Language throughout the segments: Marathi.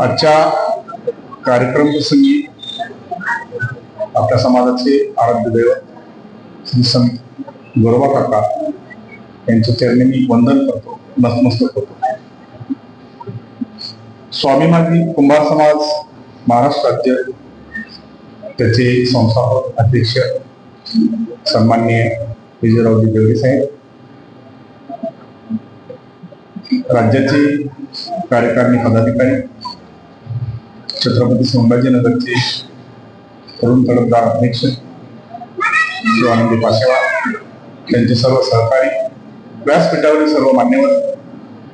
आजच्या कार्यक्रम प्रसंगी आपल्या समाजाचे आराध्य दैवत श्री संत गोरबा काका यांच्या चरणी मी वंदन करतो नतमस्तक होतो स्वाभिमानी कुंभार समाज महाराष्ट्र राज्य त्याचे संस्थापक अध्यक्ष सन्माननीय विजयरावजी देवरे साहेब राज्याचे कार्यकारिणी पदाधिकारी छत्रपती संभाजीनगरचे तरुण तडफदार अध्यक्ष शिवानंदी पाशेवा त्यांचे सर्व सहकारी व्यासपीठावरील सर्व मान्यवर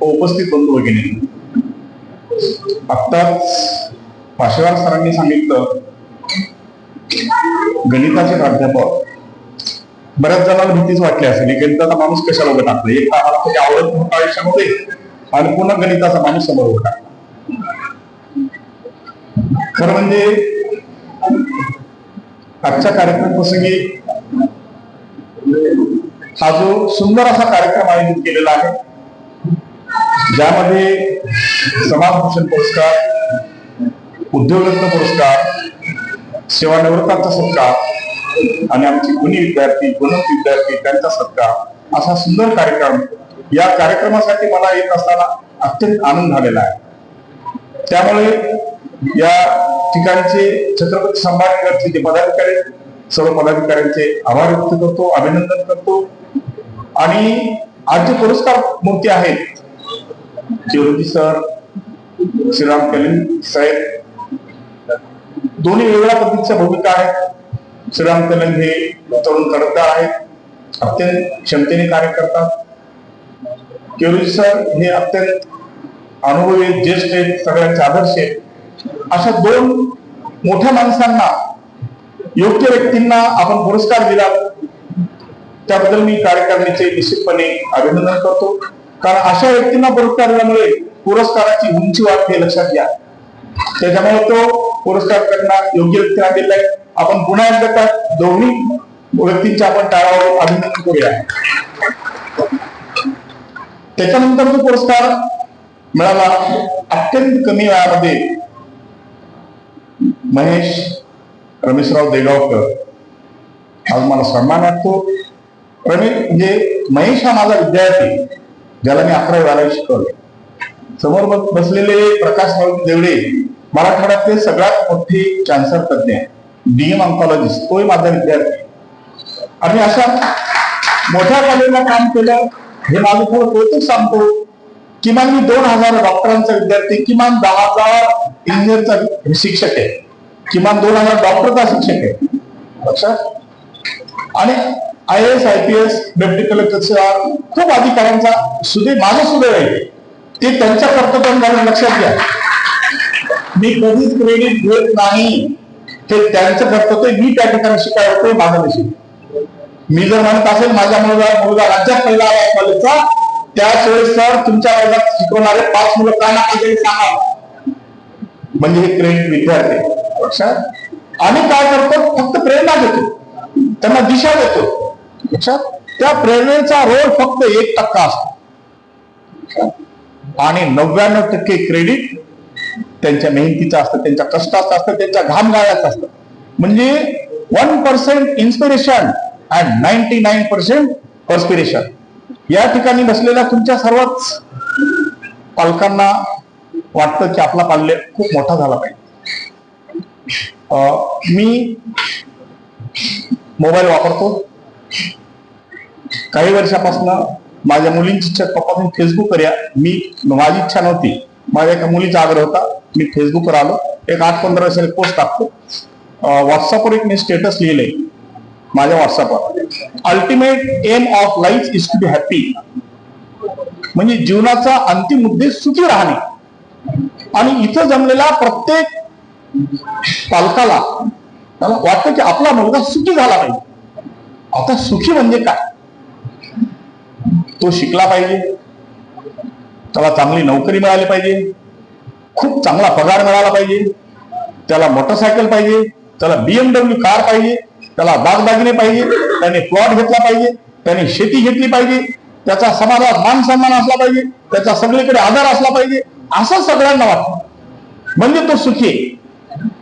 व उपस्थित बंधू भगिनी. आत्ताच पाशेवार सरांनी सांगितलं गणिताचे प्राध्यापक बऱ्याच जणांना भीतीच वाटली असेल गणिताचा माणूस कशाला उभं टाकलं एक मला आवडत आयुष्यामध्ये. आणि पुन्हा गणिताचा माणूस समोर होता खरं म्हणजे आजच्या कार्यक्रम प्रसंगी हा जो सुंदर असा कार्यक्रम आयोजित केलेला आहे ज्यामध्ये समाजभूषण पुरस्कार उद्योगरत्न पुरस्कार सेवानिवृत्तांचा सत्कार आणि आमचे गुणी विद्यार्थी गुणवंत विद्यार्थी त्यांचा सत्कार असा सुंदर कार्यक्रम या कार्यक्रमासाठी मला येत असताना अत्यंत आनंद झालेला आहे. त्यामुळे या ठिकाणचे छत्रपती संभाजीनगरचे जे पदाधिकारी सर्व पदाधिकाऱ्यांचे आभार व्यक्त करतो अभिनंदन करतो. आणि आज जे पुरस्कार मूर्ती आहेत चिरोजी सर श्रीराम कलिंग साहेब. दोन्ही वेगळ्या पद्धतीच्या भूमिका आहेत. श्रीराम कलंग हे तरुण तडफदार आहेत अत्यंत क्षमतेने कार्य करतात. केरोजी सर हे अत्यंत अनुभवी ज्येष्ठ आहेत सगळ्यांचे आदर्श आहेत. अशा दोन मोठ्या माणसांना योग्य व्यक्तींना आपण पुरस्कार दिला त्याबद्दल मी कार्यकारिणीचे निश्चितपणे अभिनंदन करतो. कारण अशा व्यक्तींना पुरस्कार दिल्यामुळे पुरस्काराची उंची वाढते हे लक्षात घ्या. त्याच्यामुळे तो पुरस्कार करणार योग्य व्यक्तीला दिलाय. आपण पुन्हा एकदा त्या दोन्ही व्यक्तींचे आपण टाळावर अभिनंदन करूया. त्याच्यानंतर जो पुरस्कार मिळाला अत्यंत कमी वयामध्ये. महेश रमेशराव देगावकर. आज मला सन्मान वाटतो. रमेश म्हणजे महेश हा माझा विद्यार्थी ज्याला मी अकरा वेळाला शिकवलं. समोर बसलेले प्रकाश राऊत देवडे मराठवाड्यातले सगळ्यात मोठे कॅन्सर तज्ञ डीएम ऑन्कॉलॉजिस्ट तोही माझा विद्यार्थी. आणि अशा मोठ्या कॉलेजला काम केलं. हे माझं थोडं कौतुक सांगतो. किमान मी दोन हजार डॉक्टरांचा विद्यार्थी किमान दहा हजार इंजिनियरचा शिक्षक आहे. किमान दोन हजार डॉक्टरचा शिक्षक आहे. लक्षात? आणि I S I P S deputy कलेक्टरचा खूप अधिकाऱ्यांचा सुदैव माझा सुदैव आहे. ते त्यांच्या कर्तव्याने लक्षात घ्या. मी कधीच क्रेडिट घेत नाही. हे त्यांचं कर्तव्य मी त्या ठिकाणी शिकायला माझं नशीब मी जर म्हणत असेल माझ्या मुलगा मुलगा राज्यात पहिला आला कॉलेजचा त्याच वेळेस सर तुमच्या वर्गात शिकवणारे पाच मुलं काय ना काहीतरी सांगा. म्हणजे हे क्रेडिट विद्यार्थी लक्षात आणि काय करतो? फक्त प्रेरणा देतो. त्यांना दिशा देतो. लक्षात त्या प्रेरणेचा रोल फक्त एक टक्का असतो. आणि नव्याण्णव टक्के क्रेडिट त्यांच्या मेहनतीचं असतं त्यांच्या कष्टाचं असतं त्यांच्या घाम गाळ्याचं असतं. म्हणजे one percent inspiration and ninety nine percent perspiration या ठिकाणी बसलेल्या तुमच्या सर्वच पालकांना वाटतं की आपला पाल्य खूप मोठा झाला पाहिजे. अं, मी मोबाईल वापरतो. काही वर्षापासून माझ्या मुलींची इच्छा पप्पा तुम्ही फेसबुक मी माझी इच्छा नव्हती. माझ्या एका मुलीचा आग्रह होता. मी फेसबुकवर आलो. एक आठ पंधरा वर्षाने पोस्ट टाकतो. व्हॉट्सअपवर एक मी स्टेटस लिहिले माझ्या व्हॉट्सअपवर ultimate aim of life is to be happy म्हणजे जीवनाचा अंतिम उद्देश सुखी राहणे. आणि इथं जमलेला प्रत्येक पालकाला त्याला वाटतं की आपला मुलगा सुखी झाला पाहिजे. आता सुखी म्हणजे काय? तो शिकला पाहिजे. त्याला चांगली नोकरी मिळाली पाहिजे. खूप चांगला पगार मिळाला पाहिजे. त्याला मोटरसायकल पाहिजे. त्याला बीएमडब्ल्यू कार पाहिजे. त्याला बागदागिने पाहिजे त्याने प्लॉट घेतला पाहिजे त्याने शेती घेतली पाहिजे त्याचा समाजात मान सन्मान असला पाहिजे त्याचा सगळीकडे आधार असला पाहिजे असं सगळ्यांना वाटतं. म्हणजे तो सुखी आहे.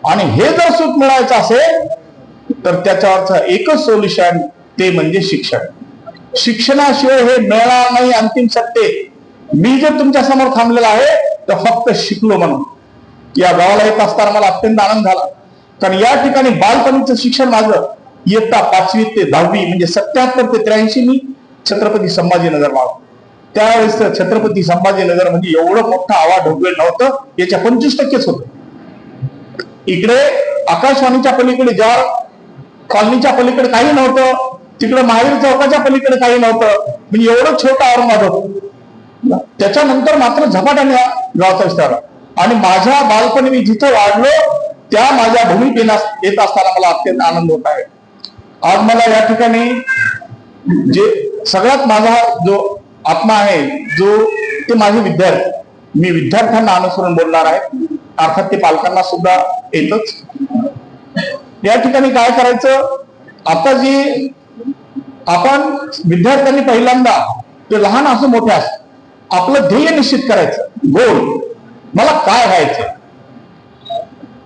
आणि हे जर सुख मिळायचं असेल तर त्याच्यावरचं एकच सोल्युशन ते म्हणजे शिक्षण. शिक्षणाशिवाय हे मिळणार नाही अंतिम सत्य मी जर तुमच्यासमोर थांबलेला आहे तर फक्त शिकलो म्हणून. या गावाला येत असताना मला अत्यंत आनंद झाला. कारण या ठिकाणी बालपणीचं शिक्षण माझं. इयत्ता पाचवी ते दहावी म्हणजे सत्याहत्तर ते त्र्याऐंशी मी छत्रपती संभाजीनगर माग त्यावेळेस छत्रपती संभाजीनगर म्हणजे एवढं मोठं आवाज ढोकवेल नव्हतं याच्या पंचवीस टक्केच होत. इकडे आकाशवाणीच्या पलीकडे ज्या कॉलनीच्या पलीकडे काही नव्हतं तिकडे महावीर चौकाच्या पलीकडे काही नव्हतं म्हणजे एवढं छोटं औरंगाबाद होत. त्याच्यानंतर मात्र झपाट्याने गावचा विस्तार आणि माझ्या बालपणी मी जिथं वाढलो त्या माझ्या भूमीत येत असताना मला अत्यंत आनंद होत आहे. आज मला या ठिकाणी जे सगळ्यात माझा जो आत्मा आहे जो ते माझे विद्यार्थी मी विद्यार्थ्यांना अनुसरून बोलणार आहे. अर्थात ते पालकांना सुद्धा येतच. या ठिकाणी काय करायचं? आता जी आपण विद्यार्थ्यांनी पहिल्यांदा ते लहान असो मोठे असो आपलं ध्येय निश्चित करायचं. गोल मला काय व्हायचं?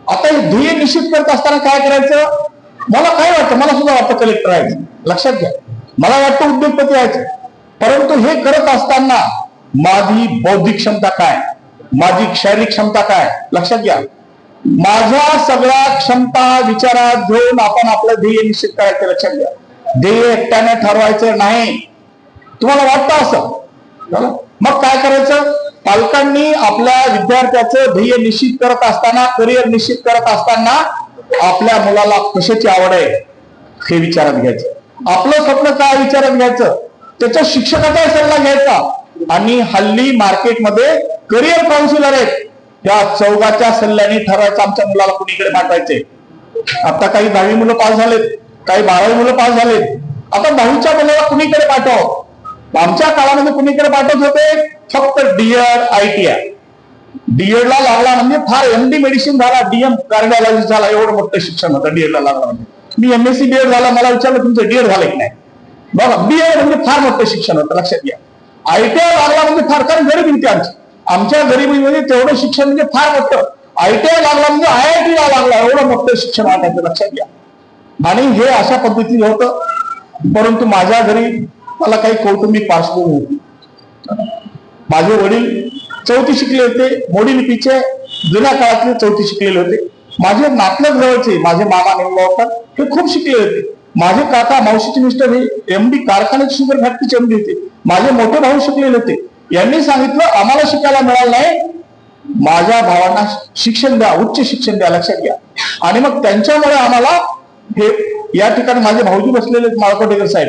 आता हे ध्येय निश्चित करत असताना काय करायचं? मला काय वाटतं? मला सुद्धा वाटतं कलेक्टर आहे. लक्षात घ्या. मला वाटतं उद्योगपती व्हायचं परंतु हे करत असताना माझी बौद्धिक क्षमता काय? माझी शारीरिक क्षमता काय? लक्षात घ्या. माझ्या सगळ्या क्षमता विचारात घेऊन आपण आपलं ध्येय निश्चित करायचं लक्षात घ्या. ध्येय एकट्याने ठरवायचं नाही. तुम्हाला वाटतं असं? मग काय करायचं? पालकांनी आपल्या विद्यार्थ्याचं ध्येय निश्चित करत असताना करिअर निश्चित करत असताना आपल्या मुलाला कशाची आवड आहे हे विचारात घ्यायचं. आपलं स्वप्न काय विचारात घ्यायचं? त्याच्या शिक्षकाचा सल्ला घ्यायचा. आणि हल्ली मार्केटमध्ये करिअर काउन्सिलर आहेत. त्या चौघाच्या सल्ल्याने ठरवायचं आमच्या मुलाला कुणीकडे पाठवायचे? आता काही दहावी मुलं पास झालेत काही बारावी मुलं पास झालेत. आता दहावीच्या मुलाला कुणीकडे पाठव आमच्या काळामध्ये कुणीकडे पाठवत होते? फक्त DEd I T I DEd ला लागला म्हणजे फार एमडी मेडिसिन झाला डीएम कार्डिओलॉजी झाला एवढं मोठं शिक्षण होतं डीएड ला लागला म्हणजे. मी एमएससी बीएड झाला मला विचारलं तुमचं डीएड झालं की नाही? बघा बीएड म्हणजे फार मोठं शिक्षण होतं लक्षात घ्या. आयटीआय लागला म्हणजे फार कारण गरिबी होती आमची. आमच्या गरिबीमध्ये तेवढं शिक्षण म्हणजे फार मोठं. आयटीआय लागला म्हणजे आय आय टी ला लागला एवढं मोठं शिक्षण वाटायचं लक्षात घ्या. आणि हे अशा पद्धतीने होतं. परंतु माझ्या घरी मला काही कौटुंबिक पार्श्वभूमी होती. माझे वडील चौथी शिकले होते. मोडी लिपीचे जुन्या काळातले चौथी शिकलेले होते. माझे नातलग जवळचे माझे मामा निंबावकर हे खूप शिकले होते. माझे काका मावशीचे मिस्टर हे एमडी कारखान्यात शुगर फॅक्टरीचे एमडी होते. माझे मोठे भाऊ शिकलेले होते. यांनी सांगितलं आम्हाला शिकायला मिळालं नाही. माझ्या भावांना शिक्षण द्या उच्च शिक्षण द्या लक्षात घ्या. आणि मग त्यांच्यामुळे आम्हाला हे या ठिकाणी माझे भाऊजी बसलेले माळकोटेकर साहेब.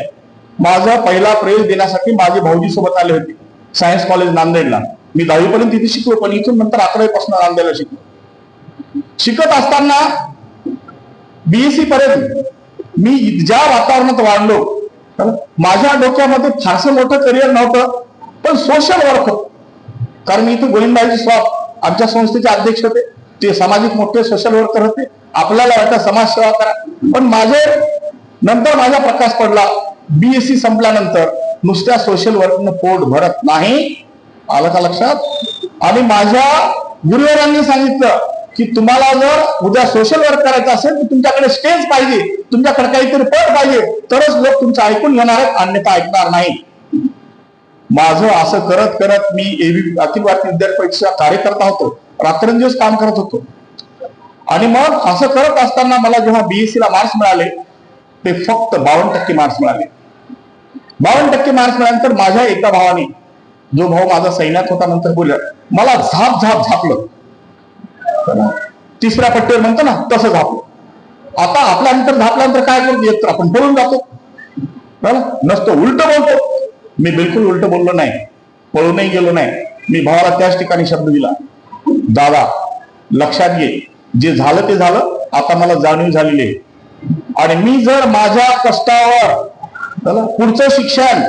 माझा पहिला प्रवेश देण्यासाठी माझे भाऊजी सोबत आले होते. सायन्स कॉलेज नांदेडला. मी दहावीपर्यंत तिथे शिकलो पण इथून नंतर अकरावीपासून नांदेडला शिकलो. शिकत असताना बीएससी पर्यंत मी ज्या वातावरणात वाढलो माझ्या डोक्यामध्ये फारसं मोठं करिअर नव्हतं पण सोशल वर्क कारण मी इथे गोविंदाजी स्वाप आमच्या संस्थेचे अध्यक्ष होते. ते सामाजिक मोठे सोशल वर्कर होते. आपल्याला वाटतं समाजसेवा करा. पण माझे नंतर माझा प्रकाश पडला. बीएससी संपल्यानंतर नुसत्या सोशल वर्कनं पोट भरत नाही. आलं का लक्षात? आणि माझ्या गुरुवारांनी सांगितलं की तुम्हाला जर उद्या सोशल वर्क करायचं असेल तर तुमच्याकडे स्टेज पाहिजे. तुमच्याकडे काहीतरी पद पाहिजे. तरच लोक तुमचं ऐकून घेणार आहेत अन्यथा ऐकणार नाही. माझं असं करत करत मी एबी अखिल भारतीय विद्यार्थी परीक्षा कार्यकर्ता होतो. रात्रंदिवस काम करत होतो. आणि मग असं करत असताना मला जेव्हा बीएससी ला मार्क्स मिळाले ते फक्त बावन्न टक्के मार्क्स मिळाले. बावन्न टक्के मार्क्स मिळाल्यानंतर माझ्या एका भावाने जो भाऊ माझा सैन्यात होता नंतर बोलला मला झाप झाप झापलं. तिसऱ्या पट्टीवर म्हणतो ना तसं झापलं. आता आपल्यानंतर झापल्यानंतर काय करतो एक तर आपण पळून जातो. नसतो उलट बोलतो. मी बिलकुल उलट बोललो नाही. पळूनही गेलो नाही. मी भावाला त्याच ठिकाणी शब्द दिला. दादा लक्षात घे. जे झालं ते झालं. आता मला जाणीव झालेली आहे. आणि मी जर माझ्या कष्टावर पुढचं शिक्षण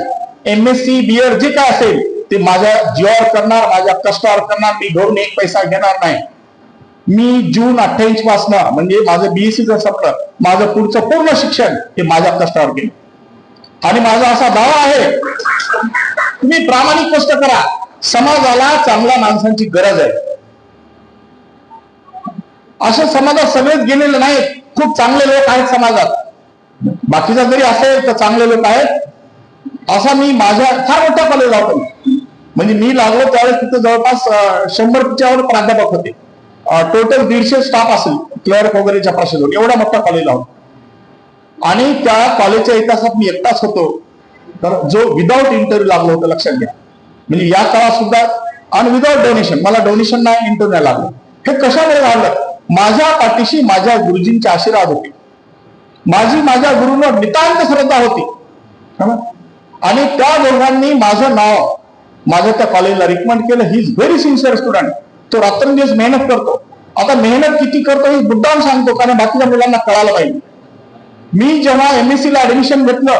M S C B Ed जे काय असेल ते माझ्या जीवावर करणार माझ्या कष्टावर करणार मी घरून एक पैसा घेणार नाही. मी जून अठ्ठ्याऐंशी पासनं म्हणजे माझं बीएससीचं संपलं माझं पुढचं पूर्ण शिक्षण हे माझ्या कष्टावर गेलं. आणि माझा असा दावा आहे तुम्ही प्रामाणिक कष्ट करा. समाजाला चांगल्या माणसांची गरज आहे. अशा समाजात सगळेच गेलेले नाहीत. खूप चांगले लोक आहेत समाजात. बाकीचा जरी असेल तर चांगले लोक आहेत. असा मी माझ्या फार मोठ्या कॉलेज होतो. म्हणजे मी लागलो त्यावेळेस तिथे जवळपास शंभर शंभरच्या प्राध्यापक होते. टोटल दीडशे स्टाफ असेल क्लर्क वगैरे पासून एवढा मोठा कॉलेज होता. आणि त्या कॉलेजच्या इतिहासात मी एकटाच होतो. तर जो विदाऊट इंटरव्ह्यू लागलो होतं लक्षात घ्या. म्हणजे या काळात सुद्धा आणि विदाऊट डोनेशन मला डोनेशन नाही इंटरव्ह्यू नाही लागलं. हे कशामुळे झालं? माझ्या पाठीशी माझ्या गुरुजींचे आशीर्वाद होते. माझी माझ्या गुरुंवर नितांत श्रद्धा होती. आणि त्या दोघांनी माझं नाव माझ्या त्या कॉलेजला रिकमेंड केलं. He is very sincere student तो रात्रंदिवस मेहनत करतो. आता मेहनत किती करतो हे मुद्दाम सांगतो कारण बाकीच्या मुलांना कळायला पाहिजे. मी जेव्हा एमएससी ला ऍडमिशन घेतलं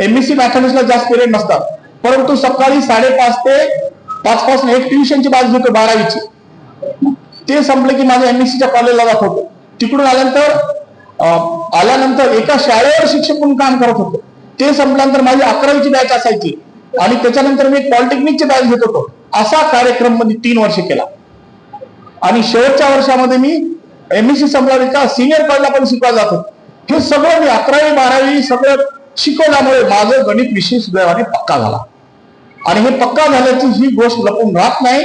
एमएससी मॅथमॅटिक्सला जास्त पिरियड नसतात. परंतु सकाळी साडेपाच ते पाच पासून एक ट्युशनची बाजू घेतो बारावीची. ते संपले की माझ्या एमएससीच्या कॉलेजला जात होतो. तिकडून आल्यानंतर अं, आल्यानंतर एका शाळेवर शिक्षक म्हणून काम करत होतो. ते संपल्यानंतर माझी अकरावीची बॅच असायची. आणि त्याच्यानंतर मी पॉलिटेक्निकची बॅच घेत होतो. असा कार्यक्रममध्ये तीन वर्ष केला. आणि शेवटच्या वर्षामध्ये मी एमएससी संपला का सिनियर कॉलेजला पण शिकवा जातो हे सगळं मी अकरावी बारावी सगळं शिकवल्यामुळे माझं गणित विशेष सुदैवाने पक्का झाला. आणि हे पक्का झाल्याची ही गोष्ट लपून राहत नाही.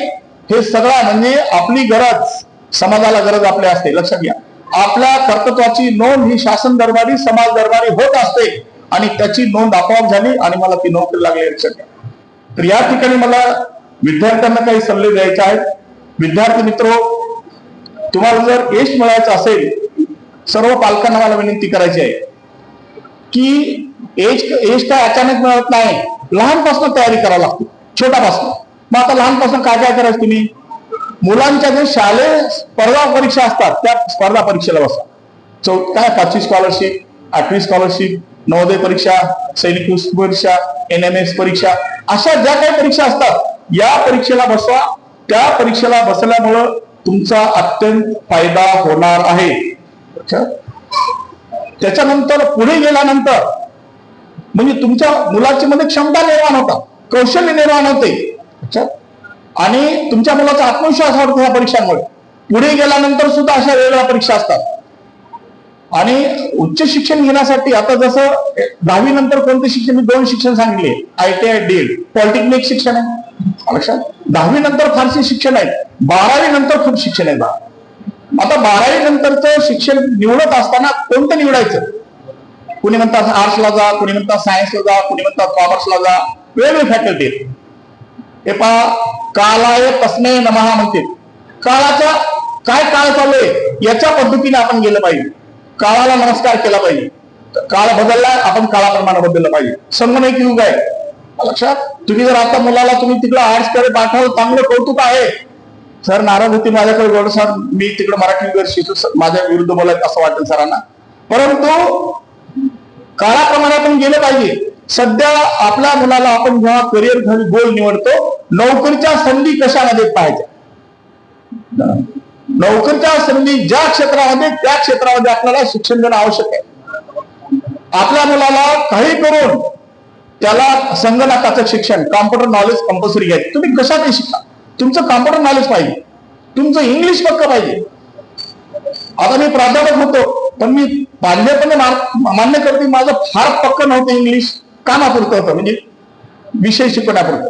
हे सगळा म्हणजे आपली गरज समाजाला गरज आपल्या असते. लक्षात घ्या. आपल्या कर्तृत्वाची नोंद ही शासन दरबारी समाज दरबारी होत असते. आणि त्याची नोंद आपोआप झाली आणि मला ती नोकरी लागली लक्षात घ्या तर या ठिकाणी मला विद्यार्थ्यांना काही सल्ले द्यायचे आहेत. विद्यार्थी मित्र तुम्हाला जर यश मिळायचं असेल सर्व पालकांना मला विनंती करायची आहे की एज एज काय अचानक मिळत नाही लहानपासून तयारी करावी लागते छोट्यापासून मग आता लहानपासून काय काय करायचं तुम्ही? मुलांच्या जे शालेय स्पर्धा परीक्षा असतात त्या स्पर्धा परीक्षेला बसा. चौथ काय पाचवी स्कॉलरशिप आठवी स्कॉलरशिप नवोदय परीक्षा सैनिक परीक्षा एन एम एस परीक्षा अशा ज्या काही परीक्षा असतात या परीक्षेला बसवा. त्या परीक्षेला बसल्यामुळं तुमचा अत्यंत फायदा होणार आहे. अच्छा? त्याच्यानंतर पुढे गेल्यानंतर म्हणजे तुमच्या मुलाची मध्ये क्षमता निर्माण होता कौशल्य निर्माण होते. अच्छा? आणि तुमच्या मुलाचा आत्मविश्वास वाढतो ह्या परीक्षांमुळे. पुढे गेल्यानंतर सुद्धा अशा वेगवेगळ्या परीक्षा असतात. आणि उच्च शिक्षण घेण्यासाठी आता जसं दहावी नंतर कोणते शिक्षण? मी दोन शिक्षण सांगितले. I T I DEd. Polytechnic शिक्षण आहे. लक्षात दहावी नंतर फारसे शिक्षण आहे बारावी नंतर खूप शिक्षण आहे बा. आता बारावी नंतरच शिक्षण निवडत असताना कोणतं निवडायचं? कुणी म्हणतात आर्ट्सला जा कुणी म्हणतात सायन्सला जा कुणी म्हणतात कॉमर्सला जा. वेगवेगळी फॅकल्टी आहेत. हे पहा कालाय तस्मे नमहा म्हणते काळाचा काय काळ चालू आहे? याच्या पद्धतीने आपण गेलं पाहिजे. काळाला नमस्कार केला पाहिजे. काळ बदलला आपण काळाप्रमाणे बदललं पाहिजे. संगणक युग आहे. लक्षात? तुम्ही जर आता मुलाला तुम्ही तिकडे आर्ट्सकडे पाठवलं चांगलं कौतुक आहे. सर नाराज होती माझ्याकडे गोड सर मी तिकडे मराठी वर शिकू माझ्या विरुद्ध बोलायचं असं वाटेल सरांना. परंतु काळाप्रमाणे आपण गेलं पाहिजे. सध्या आपल्या मुलाला आपण जेव्हा करिअर घरी गोल निवडतो नोकरीच्या संधी कशामध्ये पाहिजे नोकरीच्या संधी ज्या क्षेत्रामध्ये त्या क्षेत्रामध्ये आपल्याला शिक्षण देणं आवश्यक आहे. आपल्या मुलाला काही करून त्याला संगणकाचं शिक्षण कॉम्प्युटर नॉलेज कंपल्सरी घ्यायचं तुम्ही कशातही शिका तुमचं कॉम्प्युटर नॉलेज पाहिजे. तुमचं इंग्लिश पक्क पाहिजे. आता मी प्राध्यापक होतो पण मी बाल्यपणे मान्य करते माझं फार पक्क नव्हतं इंग्लिश कामापुरतं होतं म्हणजे विषय शिकवण्यापुरतं.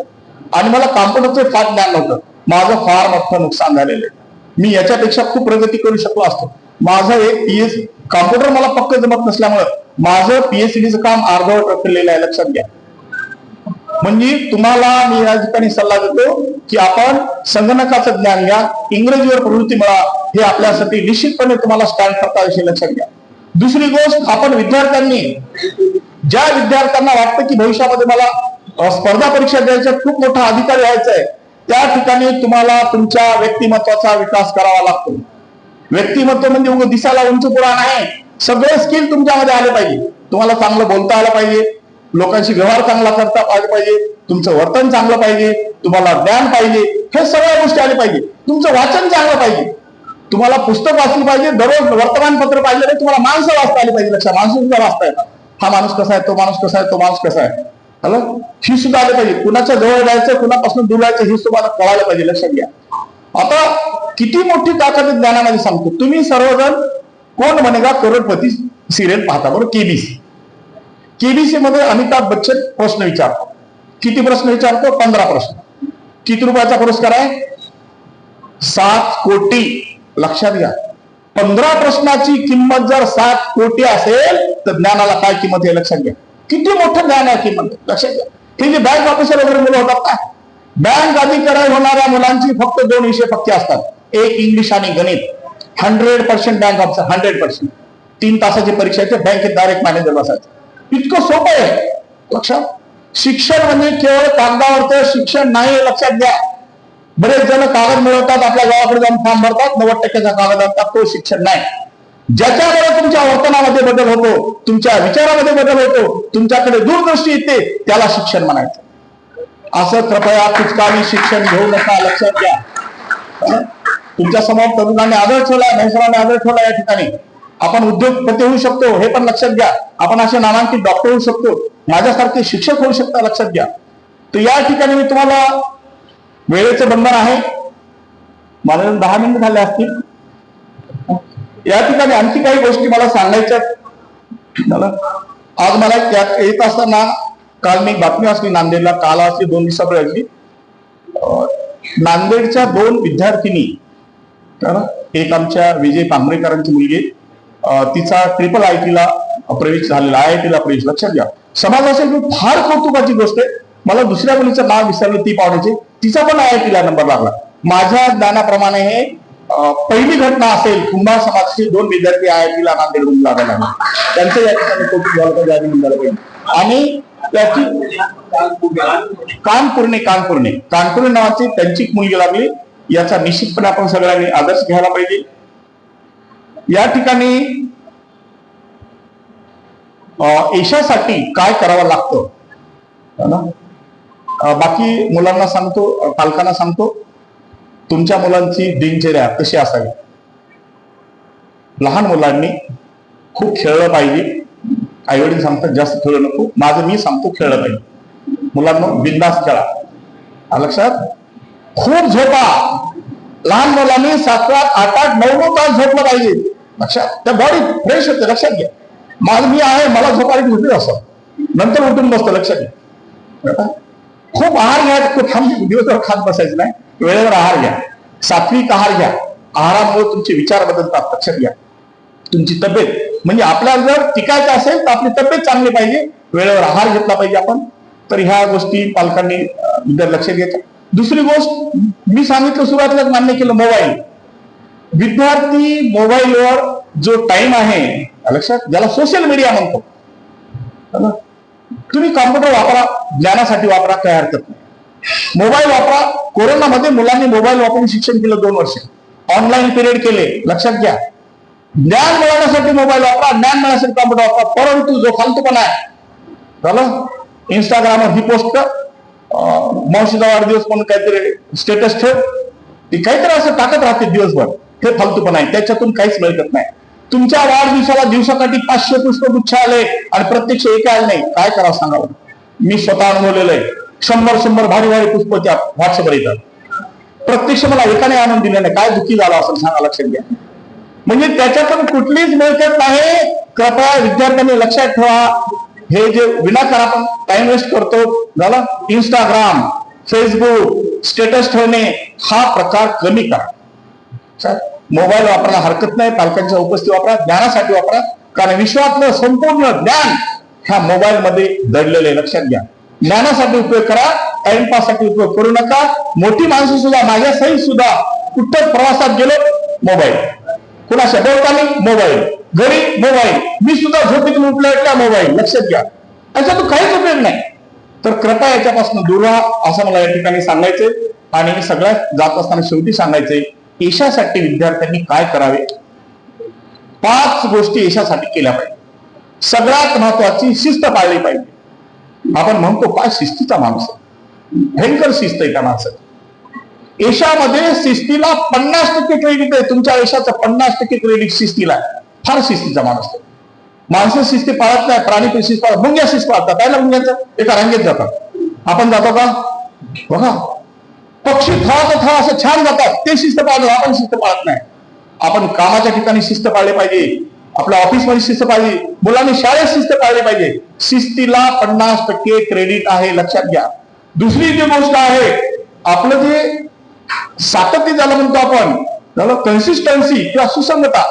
आणि मला कॉम्प्युटरचं फार ज्ञान नव्हतं. माझं फार मोठं नुकसान झालेलं आहे. मी याच्यापेक्षा खूप प्रगती करू शकलो असतो. माझं एक पीएच कॉम्प्युटर मला पक्क जमत नसल्यामुळं माझं पीएचडीचं काम अर्धवट रखडलेलं आहे लक्षात घ्या. म्हणजे तुम्हाला मी या ठिकाणी सल्ला देतो की आपण संगणकाचं ज्ञान घ्या इंग्रजीवर प्रवृत्ती मिळा हे आपल्यासाठी निश्चितपणे तुम्हाला स्टँड करता विषयी लक्षात घ्या. दुसरी गोष्ट आपण विद्यार्थ्यांनी ज्या विद्यार्थ्यांना वाटतं की भविष्यामध्ये मला स्पर्धा परीक्षा द्यायचा खूप मोठा अधिकारी व्हायचा आहे त्या ठिकाणी तुम्हाला तुमच्या व्यक्तिमत्वाचा विकास करावा लागतो. व्यक्तिमत्व म्हणजे उग दिसायला उंच पुरा नाही सगळे स्किल तुमच्यामध्ये आले पाहिजे. तुम्हाला चांगलं बोलता आलं पाहिजे. लोकांशी व्यवहार चांगला करता आला पाहिजे. तुमचं वर्तन चांगलं पाहिजे. तुम्हाला ज्ञान पाहिजे. हे सगळ्या गोष्टी आल्या पाहिजे. तुमचं वाचन चांगलं पाहिजे. तुम्हाला पुस्तक वाचलं पाहिजे. दररोज वर्तमानपत्र पाहिजे तुम्हाला माणसं वाचता आली पाहिजे. लक्षात माणसं सुद्धा वाचता येतात हा माणूस कसा आहे? तो माणूस कसा आहे? तो माणूस कसा आहे? ही सुद्धा आलं पाहिजे. कुणाच्या जवळ जायचं कुणापासून दूर जायचं हे तुम्हाला कळायला पाहिजे लक्षात घ्या. आता किती मोठी ताकद ज्ञानामध्ये सांगतो. तुम्ही सर्वजण कोण बनेगा करोडपती सिरियल पाहता बरोबर केबीसी केबीसी मध्ये अमिताभ बच्चन प्रश्न विचारतो. किती प्रश्न विचारतो? पंधरा प्रश्न. किती रुपयाचा पुरस्कार आहे? सात कोटी. लक्षात घ्या. पंधरा प्रश्नाची किंमत जर सात कोटी असेल तर ज्ञानाला काय किंमत आहे? लक्षात घ्या. किती मोठं ज्ञान आहे किंमत लक्षात घ्या हे बँक ऑफिसर वगैरे मुलं होतात ना बँक अधिकारी होणाऱ्या मुलांची फक्त दोन विषय फक्त असतात. एक इंग्लिश आणि गणित. Hundred percent bank officer hundred percent तीन तासाची परीक्षा येते बँकेत डायरेक्ट मॅनेजर बसायचं. इतकं सोपं आहे. लक्षात? शिक्षण म्हणजे केवळ कागदावरचं शिक्षण नाही लक्षात घ्या. बरेच जण कागद मिळवतात आपल्या गावाकडे जाऊन फॉर्म भरतात नव्वद टक्क्याचा कागद असतात तो शिक्षण नाही. ज्याच्यामुळे तुमच्या वर्तनामध्ये बदल होतो तुमच्या विचारामध्ये बदल होतो तुमच्याकडे दूरदृष्टी येते त्याला शिक्षण म्हणायचं. असं कृपया कुचकामी शिक्षण घेऊ नका लक्षात घ्या. तुमच्यासमोर तुमच्यासमोर आदर ठेवला नैसराने आदर ठेवला या ठिकाणी. आपण उद्योगपती होऊ शकतो हे पण लक्षात घ्या. आपण असे नामांकित डॉक्टर होऊ शकतो. माझ्यासारखे शिक्षक होऊ शकता लक्षात घ्या. तर या ठिकाणी मी तुम्हाला वेळेचं बंधन आहे. मला दहा मिनिट झाले असतील. या ठिकाणी आणखी काही गोष्टी मला सांगायच्या आज मला त्यात येत असताना काल मी बातमी असली नांदेडला काल असली दोन दिवसापर्यंत अं, नांदेडच्या दोन विद्यार्थिनी एक आमच्या विजय पांभरेकरांची मुलगी तिचा ट्रिपल आय टीला प्रवेश झालेला आय आय टीला प्रवेश लक्षात घ्या. समाजासाठी फार कौतुकाची गोष्ट आहे. मला दुसऱ्या मुलीचं नाव विसरलं ती पाहुण्याची. तिचा पण आय आय टीला नंबर लागला. माझ्या ज्ञानाप्रमाणे हे पहिली घटना असेल कुंभार समाजाचे दोन विद्यार्थी आय आय टीला म्हणून लागायला लागले त्यांचं या ठिकाणी कौतुक झालं पाहिजे आधी झालं पाहिजे आणि त्याची कानपुरणे कानपुरणे. कानपुरणे नावाची त्यांची मुलगी लागली. याचा निश्चितपणे आपण सगळ्यांनी आदर्श घ्यायला पाहिजे. या ठिकाणी अं, यशासाठी काय करावं लागतं? बाकी मुलांना सांगतो पालकांना सांगतो. तुमच्या मुलांची दिनचर्या कशी असावी? लहान मुलांनी खूप खेळलं पाहिजे. आईवडील सांगतात जास्त खेळू नको. माझं मी सांगतो खेळलं पाहिजे मुलांना बिंदास खेळा. लक्षात? खूप झोपा. लहान मुलांनी सात आठ आठ आठ नऊ नऊ तास झोपलं पाहिजे. लक्षात? त्या बॉडी फ्रेश होते लक्षात घ्या. माझं मी आहे मला झोपायला झोपली असं. नंतर उठून बसतं लक्षात घ्या. खूप आहार घ्यायचं खूप थांब. दिवसभर खात बसायचं नाही. वेळेवर आहार घ्या. सात्विक आहार घ्या. आहारामुळे तुमचे विचार बदलतात लक्षात घ्या. तुमची तब्येत म्हणजे आपल्याला जर टिकायचं असेल तर आपली तब्येत चांगली पाहिजे. वेळेवर आहार घेतला पाहिजे आपण. तर ह्या गोष्टी पालकांनी अं, लक्षात घ्यायच्या दुसरी गोष्ट मी सांगितलं सुरुवातीलाच मान्य केलं मोबाईल. विद्यार्थी मोबाईलवर जो टाइम आहे लक्षात ज्याला सोशल मीडिया म्हणतो. तुम्ही कॉम्प्युटर वापरा ज्ञानासाठी वापरा काही हरकत नाही. मोबाईल वापरा. कोरोनामध्ये मुलांनी मोबाईल वापरून शिक्षण केलं दोन वर्ष. ऑनलाईन पिरियड केले. लक्षात घ्या. ज्ञान मिळवण्यासाठी मोबाईल वापरा. ज्ञान मिळण्यासाठी कॉम्प्युटर वापरा. परंतु जो फालतूपणा आहे झालं? इंस्टाग्रामवर ही पोस्ट मावशीचा वाढदिवस म्हणून काहीतरी स्टेटस ठेव. ती काहीतरी असं टाकत राहते दिवसभर. हे फालतूपणा आहे. त्याच्यातून काहीच मिळत नाही. तुमच्या वाढदिवसाला दिवसाकाठी पाचशे पुष्पगुच्छ आले आणि प्रत्यक्ष एक आले नाही. काय करावं सांगावं मी स्वतः अनुभवलेलं आहे. शंभर शंभर भारी भारी पुष्प त्या व्हॉट्सअपवर येतात. प्रत्यक्ष मला एकाने आणून दिले नाही. काय दुःखी झाला असं सांगा लक्षात घ्या. म्हणजे त्याच्यातून कुठलीच मिळकत नाही. कृपया विद्यार्थ्यांनी लक्षात ठेवा. हे जे विनाकार आपण टाइम वेस्ट करतो. झाला? इंस्टाग्राम फेसबुक स्टेटस ठेवणे हा प्रकार कमी करा. मोबाईल वापरायला हरकत नाही. पालकांच्या उपस्थिती वापरा. ज्ञानासाठी वापरा. कारण विश्वातलं संपूर्ण ज्ञान ह्या मोबाईलमध्ये दडलेले आहे. लक्षात घ्या. ज्ञानासाठी उपयोग करा टाइमपाससाठी उपयोग करू नका. मोठी माणसं सुद्धा माझ्या सही सुद्धा कुठं प्रवासात गेलो मोबाईल. कुणाच्या बोलताना मोबाईल. घरी? मोबाईल. मी सुद्धा झोपेतून का? मोबाईल. लक्षात घ्या. याच्यातून काहीच उपयोग नाही. तर कृपा याच्यापासून दूर राहा असं मला या ठिकाणी सांगायचंय. आणि सगळ्यात जात असताना शेवटी सांगायचंय यशासाठी विद्यार्थ्यांनी काय करावे? पाच गोष्टी यशासाठी केल्या पाहिजे. सगळ्यात महत्वाची शिस्त पाळली पाहिजे. आपण म्हणतो काय शिस्तीचा माणूस भयंकर शिस्त आहे त्या माणसाची. यशामध्ये शिस्तीला पन्नास टक्के क्रेडिट आहे. तुमच्या यशाचं पन्नास टक्के क्रेडिट शिस्तीला आहे. फार शिस्तीचा माणूस आहे. माणसं शिस्ती पाळत नाही प्राणी शिस्त पाळत मुंग्या शिस्त पाळतात. काय ना एका रांगेत जातात. आपण जातो का? बघा. पक्षी थळाचं थळा असं छान जातात. ते शिस्त पाळतात आपण शिस्त पाळत नाही. आपण कामाच्या ठिकाणी शिस्त पाळले पाहिजे. आपल्या ऑफिसमध्ये शिस्त पाहिजे मुलांनी शाळेत शिस्त पाहिली पाहिजे. शिस्तीला पन्नास टक्के क्रेडिट आहे लक्षात घ्या. दुसरी जी गोष्ट आहे आपलं जे सातत्य ज्याला म्हणतो आपण त्याला कन्सिस्टन्सी किंवा सुसंगता.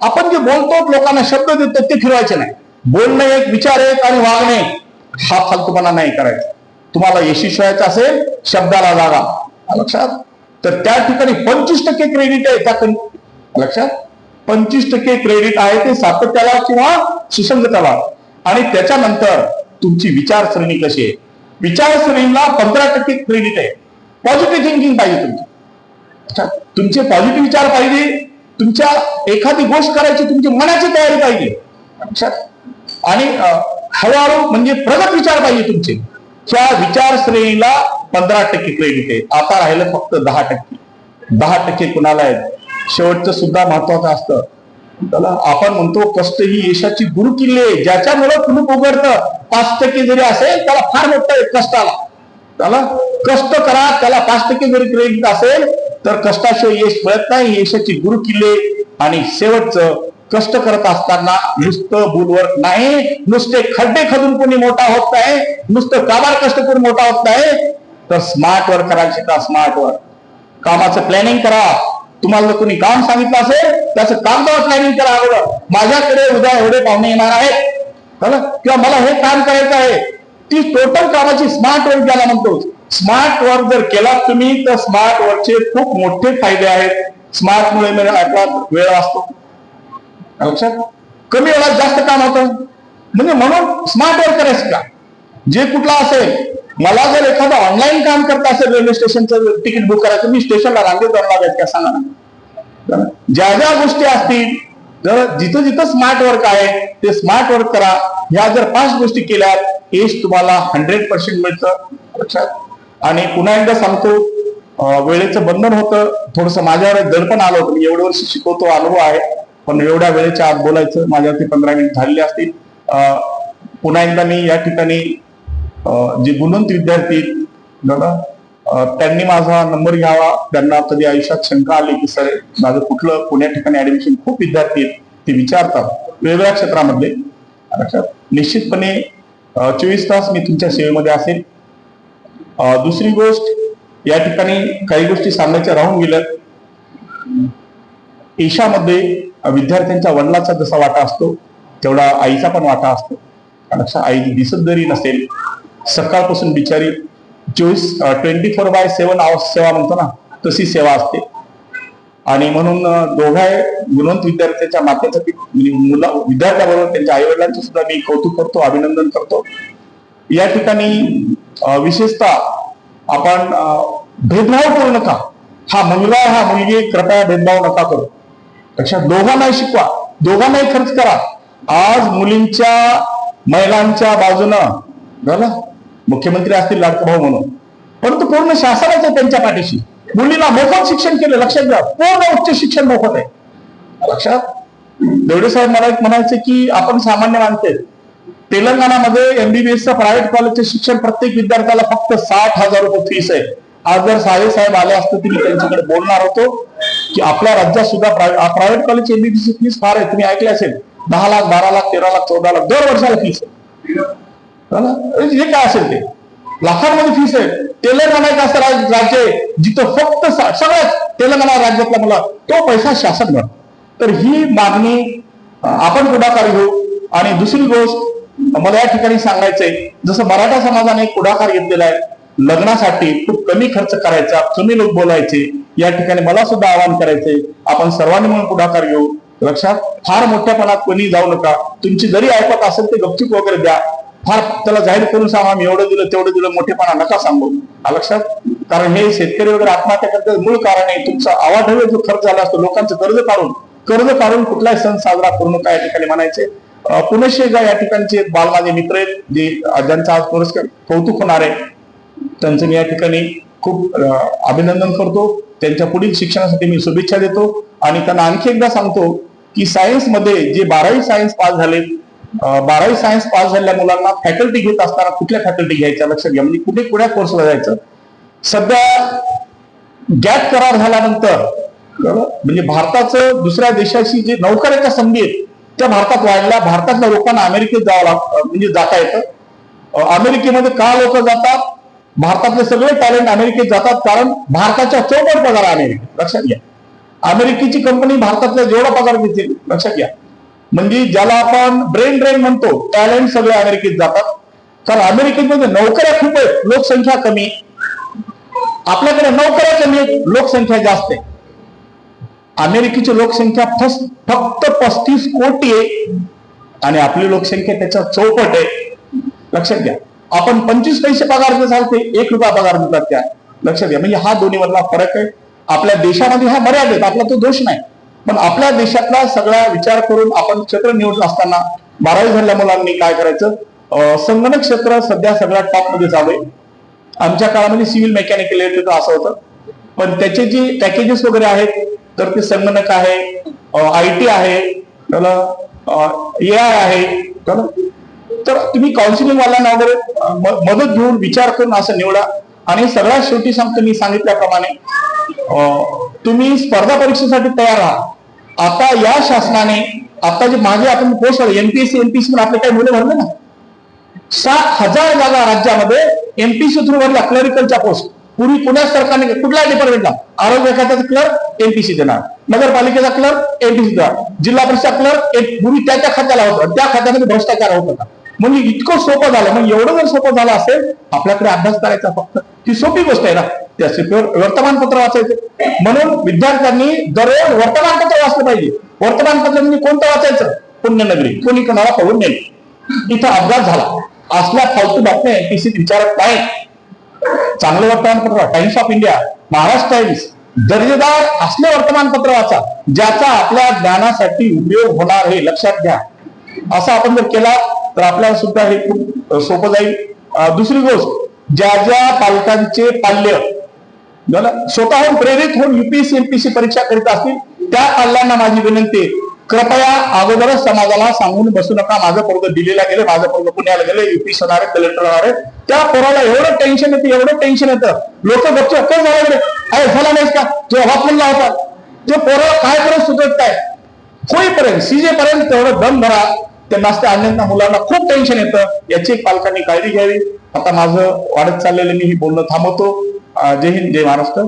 आपण जे बोलतो लोकांना शब्द देतो ते फिरवायचे नाही. बोलणं एक विचार एक आणि वागणे हा फालतूपणा नाही करायचा. तुम्हाला यशस्वी व्हायचं असेल शब्दाला जागा. लक्षात? तर त्या ठिकाणी पंचवीस टक्के क्रेडिट आहे त्या लक्षात? पंचवीस टक्के क्रेडिट आहे ते सातत्याला किंवा सुसंगताला आणि त्याच्यानंतर तुमची विचारसरणी कशी आहे? विचारसरणीला पंधरा टक्के क्रेडिट आहे. पॉझिटिव्ह थिंकिंग पाहिजे तुमची. अच्छा, तुमचे पॉझिटिव्ह विचार पाहिजे. तुमच्या एखादी गोष्ट करायची तुमची मनाची तयारी पाहिजे. अच्छा, आणि हळूहळू म्हणजे प्रगत विचार पाहिजे तुमचे. त्या विचारश्रेणीला पंधरा टक्के क्रेडिट आहे. आता राहिलं फक्त दहा टक्के. दहा टक्के कुणाला आहेत? शेवटचं सुद्धा महत्वाचं असतं. त्याला आपण म्हणतो कष्ट ही यशाची गुरु किल्ले ज्याच्यामुळे कुलूप उघडतं. पाच टक्के जरी असेल त्याला फार मोठं कष्ट कष्टाला त्याला कष्ट करा त्याला पाच टक्के जरी क्रेडिट असेल तर कष्टाशिवाय यश मिळत नाही. यशाची गुरु किल्ले आणि शेवटचं कष्ट करत असताना नुसतं बुलवर्क नाही. नुसते खड्डे खदून कोणी मोठा होत नाही. नुसतं काबार कष्ट करून मोठा होत नाही. तर स्मार्ट वर्क करायचे का स्मार्ट वर्क कामाचं प्लॅनिंग करा. तुम्हाला जर कोणी काम सांगितलं असेल त्याचं कागदावर प्लॅनिंग करा अगोदर. माझ्याकडे उद्या एवढे पाहुणे येणार आहेत. किंवा मला हे काम करायचं आहे. ती टोटल कामाची स्मार्ट वर्क ज्याला म्हणतो स्मार्ट वर्क जर केला तुम्ही तर स्मार्ट वर्कचे खूप मोठे फायदे आहेत. स्मार्ट मुळे म्हणजे आपला वेळ असतो लक्षात? कमी वेळात जास्त काम होतं. म्हणजे म्हणून स्मार्ट वर्क करायचं का? जे कुठला असेल मला जर एखादं ऑनलाईन काम करता असेल रेल्वे स्टेशनचं तिकीट बुक करायचं मी स्टेशनला रांगेत जाऊन लागायचं का? सांगा ना. ज्या ज्या गोष्टी असतील जर जिथं जिथं स्मार्ट वर्क आहे ते स्मार्ट वर्क करा. ह्या जर पाच गोष्टी केल्या यश तुम्हाला हंड्रेड पर्सेंट मिळतं. आणि पुन्हा एकदा सांगतो वेळेचं बंधन होतं. थोडस माझ्यावर दडपण आलं होतं. मी एवढे वर्ष शिकवतो अनुभव आहे. पण एवढ्या वेळेच्या आत बोलायचं माझ्यावरती पंधरा मिनिट झालेले असतील. पुन्हा एकदा मी या ठिकाणी जे गुणवंत विद्यार्थी दादा त्यांनी माझा नंबर घ्यावा. त्यांना कधी आयुष्यात शंका आली की सर माझं कुठलं पुण्या ठिकाणी ऍडमिशन खूप विद्यार्थी आहेत ते विचारतात वेगवेगळ्या क्षेत्रामध्ये निश्चितपणे चोवीस तास मी तुमच्या सेवेमध्ये असेल. दुसरी गोष्ट या ठिकाणी काही गोष्टी सांगायच्या राहून गेल्या ईशामध्ये विद्यार्थ्यांच्या वडिलाचा जसा वाटा असतो तेवढा आईचा पण वाटा असतो. लक्षात आई दिसत जरी नसेल सकाळपासून बिचारी चोवीस twenty four by seven hours सेवा म्हणतो ना तशी सेवा असते. आणि म्हणून दोघा गुणवंत विद्यार्थ्यांच्या मातेसाठी म्हणजे मुला विद्यार्थ्याबरोबर त्यांच्या आईवडिलांचं सुद्धा मी कौतुक करतो अभिनंदन करतो. या ठिकाणी विशेषतः आपण भेदभाव करू नका. हा मुलगा हा मुलगी कृपया भेदभाव नका करू. पेक्षा दोघांनाही शिकवा. दोघांनाही खर्च करा. आज मुलींच्या महिलांच्या बाजूनं झालं मुख्यमंत्री असतील लाडकाभाऊ म्हणून. परंतु पूर्ण शासनाचं आहे त्यांच्या पाठीशी. मुलीला मोफत शिक्षण केलं लक्षात घ्या. पूर्ण उच्च शिक्षण मोफत आहे. लक्षात? देवडे साहेब मला एक म्हणायचं की आपण सामान्य मानते तेलंगणामध्ये एमबीबीएसचं प्रायव्हेट कॉलेजचे शिक्षण प्रत्येक विद्यार्थ्याला फक्त साठ हजार रुपये फीस आहे. आज जर साहेब साहेब आले असते तर मी त्यांच्याकडे बोलणार होतो की आपल्या राज्यात सुद्धा प्रायव्हेट कॉलेज एमबीबीएस फीस फार आहे. तुम्ही ऐकले असेल. दहा लाख बारा लाख तेरा लाख चौदा लाख दर वर्षाला फीस आहे. हे काय असेल ते? लाखांमध्ये फीस आहे. तेलंगणा एक असं राज- राज्य. आहे जिथं फक्त सगळ्याच तेलंगणा राज्यातला मला तो पैसा शासन भर तर ही मागणी आपण पुढाकार घेऊ. आणि दुसरी गोष्ट मला या ठिकाणी सांगायचंय जसं मराठा समाजाने पुढाकार घेतलेला आहे लग्नासाठी खूप कमी खर्च करायचा कमी लोक बोलायचे या ठिकाणी मला सुद्धा आवाहन करायचंय आपण सर्वांनी म्हणून पुढाकार घेऊ. लक्षात? फार मोठ्यापणात कोणी जाऊ नका. तुमची जरी ऐकत असेल ते गपचूप वगैरे द्या. फार त्याला जाहीर करून सांगा मी एवढं दिलं तेवढं दिलं मोठेपणा नका सांगू. लक्षात? कारण हे शेतकरी वगैरे आत्महत्या करतात मूळ कारण आहे तुमचा आवाढव्य जो खर्च झाला असतो लोकांचं कर्ज काढून कर्ज काढून कुठलाही सण साजरा करू नका या ठिकाणी म्हणायचे. पुनशेगा या ठिकाणचे बाल माझे मित्र आहेत जे ज्यांचा आज पुरस्कार कौतुक होणार आहे. त्यांचं मी या ठिकाणी खूप अभिनंदन करतो. त्यांच्या पुढील शिक्षणासाठी मी शुभेच्छा देतो. आणि त्यांना आणखी एकदा सांगतो की सायन्समध्ये जे बारावी सायन्स पास झाले बारावी सायन्स पास झालेल्या मुलांना फॅकल्टी घेत असताना कुठल्या फॅकल्टी घ्यायच्या? लक्षात घ्या म्हणजे कुठे कुठल्या कोर्सला जायचं? सध्या गॅप करार झाल्यानंतर म्हणजे भारताचं दुसऱ्या देशाशी जे नोकऱ्याच्या संधी आहेत त्या भारतात वाढल्या. भारतातल्या लोकांना अमेरिकेत जावं लाग म्हणजे जाता येतं. अमेरिकेमध्ये का लोक जातात? भारतातले सगळे टॅलेंट अमेरिकेत जातात कारण भारताच्या चौपट पगार आहे अमेरिकेत. लक्षात घ्या. अमेरिकेची कंपनी भारतातल्या जेवढा पगार देते लक्षात घ्या. म्हणजे ज्याला आपण ब्रेन ड्रेन म्हणतो टॅलेंट सगळे अमेरिकेत जातात. कारण अमेरिकेमध्ये नोकऱ्या खूप आहेत लोकसंख्या कमी. आपल्याकडे नोकऱ्या कमी आहेत लोकसंख्या जास्त आहे. अमेरिकेची लोकसंख्या फस- फक्त पस्तीस कोटी आहे. आणि आपली लोकसंख्या त्याच्या चौपट आहे. लक्षात घ्या. आपण पंचवीस पैसे पगार जे चालते एक रुपया पगार देतात त्या. लक्षात घ्या. म्हणजे हा दोन्ही मधला फरक आहे. आपल्या देशामध्ये ह्या मर्यादित आपला तो दोष नाही. पण आपल्या देशातला सगळा विचार करून आपण क्षेत्र निवडत असताना बारावी झालेल्या मुलांनी काय करायचं? संगणक क्षेत्र सध्या सगळ्या टॉपमध्ये चालू आहे. आमच्या काळामध्ये सिव्हिल मेकॅनिकल इलेक्ट्रिकल असं होतं. पण त्याचे जे पॅकेजेस वगैरे आहेत तर ते संगणक आहे आय टी आहे त्याला ए आय आहे तर तुम्ही काउन्सिलिंग वाल्यांना वगैरे मदत घेऊन विचार करून असं निवडा. आणि सगळ्यात शेवटी सांगतो मी सांगितल्याप्रमाणे तुम्ही स्पर्धा परीक्षेसाठी तयार राहा. आता या शासनाने आता जे माझे आपण पोस्ट एमपीएससी एमपीएससी म्हणून आपले काही मुलं भरले ना? सात हजार जागा राज्यामध्ये एमपीसी थ्रू भरल्या क्लरिकलच्या पोस्ट पूर्वी पुण्या सरकारने कुठल्या डिपार्टमेंटला आरोग्य खात्याचा क्लर्क एमपीसी देणार. नगरपालिकेचा क्लर्क एमपीसी देणार. जिल्हा परिषद क्लर्क पूर्वी त्याच्या खात्याला होतं. त्या खात्यामध्ये भ्रष्टाचार होत होता. म्हणजे इतकं सोपं झालं. म्हणजे एवढं जर सोपं झालं असेल आपल्याकडे अभ्यास करायचा फक्त. ती सोपी गोष्ट आहे ना. त्याचे वर्तमानपत्र वाचायचं. म्हणून विद्यार्थ्यांनी दररोज वर्तमानपत्र वाचलं पाहिजे. वर्तमानपत्र कोणतं वाचायचं? पुण्यनगरी. कोणी कोणाला पळून नेले. इथं अपघात झाला. असल्या फालतू बातम्या एमपीसी विचारत नाही चांगलं वर्तमानपत्र Times of India. Maharashtra Times. दर्जेदार असले वर्तमानपत्र वाचा ज्याचा आपल्या ज्ञानासाठी उपयोग होणार हे लक्षात घ्या. असं आपण जर केला तर आपल्याला सुद्धा हे खूप सोपं जाईल. दुसरी गोष्ट ज्या ज्या पालकांचे पाल्य स्वतःहून प्रेरित होऊन युपीएससी एमपीसी परीक्षा करीत असतील त्या पाल्यांना माझी विनंती कृपया अगोदरच समाजाला सांगून बसू नका. माझं पोरग दिल्लीला गेले माझं पोरग पुण्याला गेले युपीएस होणार आहे कलेक्टर होणार आहे त्या पोराला एवढं टेन्शन येतं एवढं टेन्शन येतं. लोक बघतो काय झालं अरे झाला नाहीस का? जो हॉस्पिटलला होता ते पोरं काय करत सुचत काय होईपर्यंत सीजे पर्यंत तेवढं दम भरा. ते नाश्त्या अन्यांना मुलांना खूप टेन्शन येतं. याची पालकांनी काळजी घ्यावी. आता माझं वाढत चाललेलं मी ही बोलणं थांबवतो. जय हिंद जय महाराष्ट्र.